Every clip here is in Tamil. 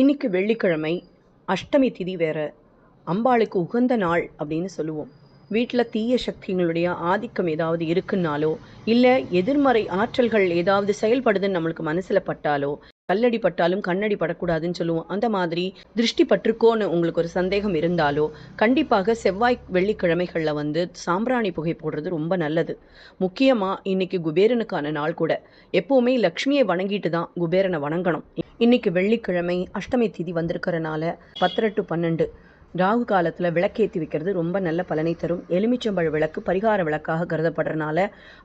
இன்னைக்கு வெள்ளிக்கிழமை அஷ்டமி திதி வேற. அம்பாளுக்கு உகந்த நாள் அப்படின்னு சொல்லுவோம். வீட்டில் தீய சக்திகளுடைய ஆதிக்கம் ஏதாவது இருக்குன்னாலோ இல்லை எதிர்மறை ஆற்றல்கள் ஏதாவது செயல்படுதுன்னு நம்மளுக்கு மனசில் பட்டாலோ கல்லடி பட்டாலும் கண்ணடி படக்கூடாதுன்னு சொல்லுவோம். அந்த மாதிரி திருஷ்டி பற்றுக்கோன்னு உங்களுக்கு ஒரு சந்தேகம் இருந்தாலோ கண்டிப்பாக செவ்வாய் வெள்ளிக்கிழமைகளில் வந்து சாம்பிராணி புகை போடுறது ரொம்ப நல்லது. முக்கியமாக இன்னைக்கு குபேரனுக்கான நாள் கூட. எப்போவுமே லக்ஷ்மியை வணங்கிட்டு தான் குபேரனை வணங்கணும். இன்னைக்கு வெள்ளிக்கிழமை அஷ்டமி திதி வந்திருக்கிறனால பத்தரை டு பன்னெண்டு. ராகு காலத்தில் விளக்கேற்றி வைக்கிறது ரொம்ப நல்ல பலனை தரும். எலுமிச்சம்பழ விளக்கு பரிகார விளக்காக கருதப்படுறனால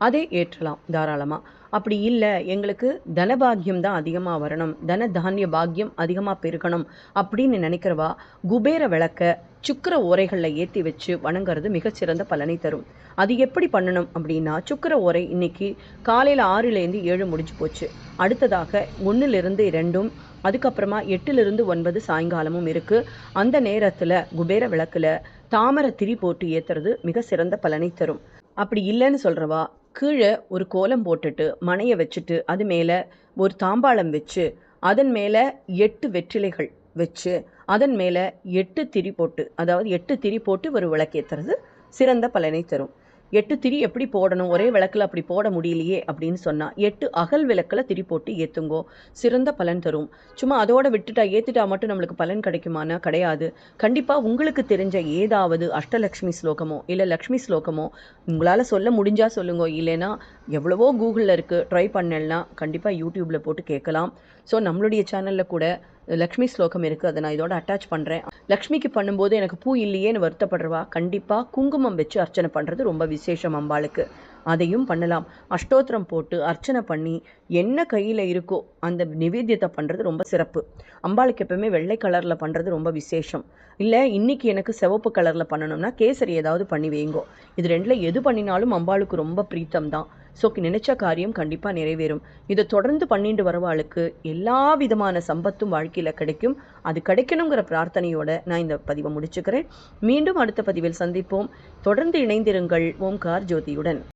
அதை ஏற்றலாம் தாராளமாக அப்படி இல்லை எங்களுக்கு தனபாகியம் தான் அதிகமாக வரணும். தன தானிய பாக்கியம் அதிகமாக பெருகணும் அப்படின்னு நினைக்கிறவா குபேர விளக்க சுக்கர ஓரைகளில் ஏற்றி வச்சு வணங்குறது மிகச்சிறந்த பலனை தரும். அது எப்படி பண்ணணும் அப்படின்னா சுக்கர ஓரை இன்னைக்கு காலையில் ஆறுலேருந்து ஏழு முடிஞ்சு போச்சு. அடுத்ததாக ஒன்றுலேருந்து ரெண்டும் அதுக்கப்புறமா எட்டுலேருந்து ஒன்பது சாயங்காலமும் இருக்குது அந்த நேரத்தில் குபேர விளக்கில் தாமரை திரி போட்டு ஏற்றுறது மிக சிறந்த பலனை தரும். அப்படி இல்லைன்னு சொல்கிறவா கீழே ஒரு கோலம் போட்டுட்டு மனையை வச்சுட்டு அது மேலே ஒரு தாம்பாளம் வச்சு அதன் மேலே எட்டு வெற்றிலைகள் வச்சு அதன் மேலே எட்டு திரி போட்டு அதாவது எட்டு திரி போட்டு ஒரு விளக்கேற்றுறது சிறந்த பலனை தரும். எட்டு திரி எப்படி போடணும்? ஒரே விளக்கில் அப்படி போட முடியலையே அப்படின்னு சொன்னால் எட்டு அகல் விளக்கில் திரி போட்டு ஏற்றுங்கோ சிறந்த பலன் தரும். சும்மா அதோட விட்டுட்டா ஏற்றுட்டா மட்டும் நம்மளுக்கு பலன் கிடைக்குமானா? கிடையாது. கண்டிப்பாக உங்களுக்கு தெரிஞ்ச ஏதாவது அஷ்டலக்ஷ்மி ஸ்லோகமோ இல்லை லக்ஷ்மி ஸ்லோகமோ உங்களால் சொல்ல முடிஞ்சால் சொல்லுங்க. இல்லைன்னா எவ்வளவோ கூகுளில் இருக்குது ட்ரை பண்ணலன்னா கண்டிப்பாக யூடியூப்பில் போட்டு கேட்கலாம். ஸோ நம்மளுடைய சேனலில் கூட லக்ஷ்மி ஸ்லோகம் இருக்குது அதை நான் இதோட அட்டாச் பண்ணுறேன் லக்ஷ்மிக்கு பண்ணும்போது எனக்கு பூ இல்லையேன்னு வருத்தப்படுறவா? கண்டிப்பாக குங்குமம் வச்சு அர்ச்சனை பண்ணுறது ரொம்ப விசேஷம் அம்பாளுக்கு. அதையும் பண்ணலாம். அஷ்டோத்திரம் போட்டு அர்ச்சனை பண்ணி என்ன கையில் இருக்கோ அந்த நிவேத்தியத்தை பண்ணுறது ரொம்ப சிறப்பு. அம்பாளுக்கு எப்பவுமே வெள்ளை கலரில் பண்ணுறது ரொம்ப விசேஷம். இல்லை இன்னைக்கு எனக்கு சிவப்பு கலரில் பண்ணணும்னா கேசரி ஏதாவது பண்ணி வைங்கோ. இது ரெண்டில் எது பண்ணினாலும் அம்பாளுக்கு ரொம்ப பிரீத்தம் தான். ஸோ நினைச்ச காரியம் கண்டிப்பாக நிறைவேறும். இதை தொடர்ந்து பண்ணிட்டு வரவாளுக்கு எல்லா விதமான சம்பத்தும் வாழ்க்கையில் கிடைக்கும். அது கிடைக்கணுங்கிற பிரார்த்தனையோட நான் இந்த பதிவை முடிச்சுக்கிறேன். மீண்டும் அடுத்த பதிவில் சந்திப்போம். தொடர்ந்து இணைந்திருங்கள் ஓம்கார் ஜோதியுடன்.